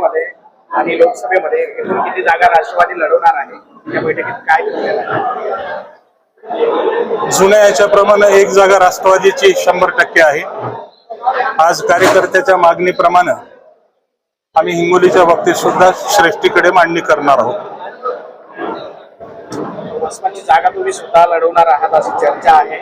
विधानसभेमध्ये आणि लोकसभेमध्ये एकूण किती जागा राष्ट्रवादी लढवणार आहे? या बैठकीत काय ठरलेलं आहे? जुन्या याच्याप्रमाणे एक जागा राष्ट्रवादीची शंभर टक्के आहे. आज कार्यकर्त्याच्या मागणीप्रमाणे आम्ही हिंगोलीच्या बाबतीत सुद्धा श्रेष्ठीकडे मांडणी करणार आहोत. उस्मानची जागा तुम्ही स्वतः लढवणार आहात अशी चर्चा आहे.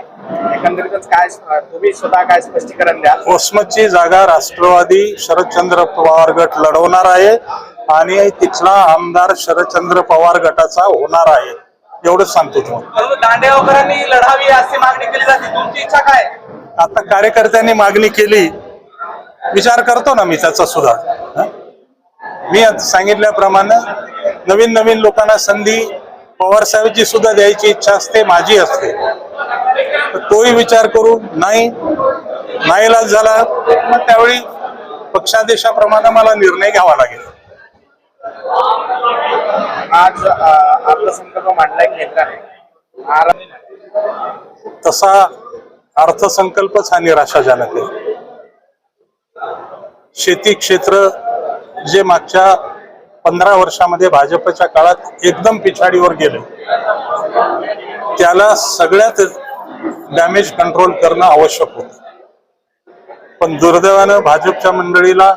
एकंदरीतच काय तुम्ही स्वतः काय स्पष्टीकरण द्याल? वसमतची जागा राष्ट्रवादी शरदचंद्र पवार गट लढवणार आहे आणि तिथला आमदार शरदचंद्र पवार गटाचा होणार आहे. एवढंच सांगतो तुम्हाला. दांडेगावकरांनी लढावी अशी मागणी केली जाते. तुमची इच्छा काय? आता कार्यकर्त्यांनी मागणी केली. विचार करतो ना मी त्याचा सुद्धा? मी आता सांगितल्याप्रमाणे नवीन नवीन लोकांना संधी पवार साहेबची सुद्धा द्यायची इच्छा असते माझी असते. तोही विचार करू नाही नाईलाज झाला मग त्यावेळी पक्षादेशाप्रमाणे मला निर्णय घ्यावा लागेल. आज अर्थसंकल्प मांडलाय केंद्राने आर- तसा अर्थसंकल्पच हा निराशाजनक आहे. शेती क्षेत्र जे मागच्या पंधरा वर्षामध्ये भाजपच्या काळात एकदम पिछाडीवर गेले. त्याला सगळ्यात डॅमेज कंट्रोल करणं आवश्यक होतं. पण दुर्दैवानं भाजपच्या मंडळीला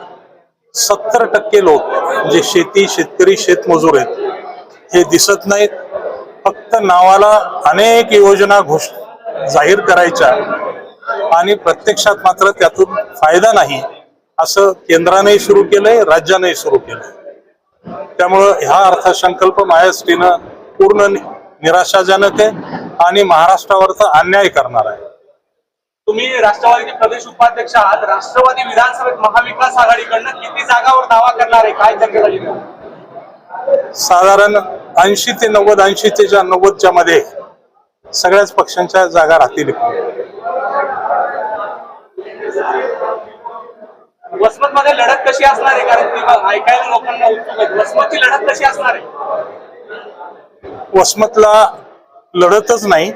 सत्तर टक्के लोक जे शेती शेतकरी शेतमजूर आहेत हे दिसत नाहीत. फक्त नावाला अनेक योजना घोष जाहीर करायच्या आणि प्रत्यक्षात मात्र त्यातून फायदा नाही असं केंद्रानेही सुरू केलंय राज्यानेही सुरू केलंय. त्यामुळं ह्या अर्थसंकल्प महाराष्ट्रीनं पूर्ण निराशाजनक आहे आणि महाराष्ट्रावरचा अन्याय करणार आहे. तुम्ही राष्ट्रवादीचे प्रदेश उपाध्यक्ष आहात. राष्ट्रवादी विधानसभेत महाविकास आघाडीकडनं किती जागावर दावा करणार आहे? काय चर्चा झाली? साधारण ऐंशी ते नव्वद ऐंशी ते नव्वदच्या मध्ये सगळ्याच पक्षांच्या जागा राहतील. वसमत मध्ये लढत कशी असणार आहे? कारण ती ऐकायला लोकांना उत्सुक वसमतची लढत कशी असणार आहे? वसमतला लढतच नाही.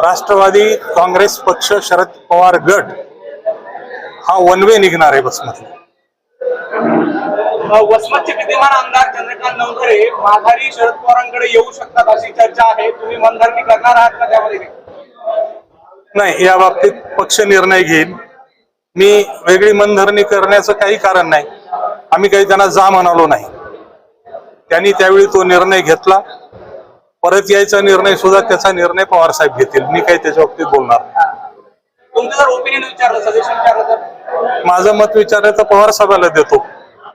राष्ट्रवादी काँग्रेस पक्ष शरद पवार गट हा वन वे निघणार आहे वसमतला अ, वसमतचे विद्यमान आमदार चंद्रकांत नवखरे माघारी शरद पवारांकडे येऊ शकतात अशी चर्चा आहे. तुम्ही मनधरणी करणार आहात का त्यामध्ये? नाही या बाबतीत पक्ष निर्णय घेईल. मी वेगळी मनधरणी करण्याचं काही कारण नाही. आम्ही काही त्यांना जा म्हणालो नाही. त्यांनी त्यावेळी तो निर्णय घेतला. परत यायचा निर्णय सुद्धा त्याचा निर्णय पवार साहेब घेतील. मी काही त्याच्या बाबतीत बोलणार माझं मत विचारायचं पवार साहेबाला देतो.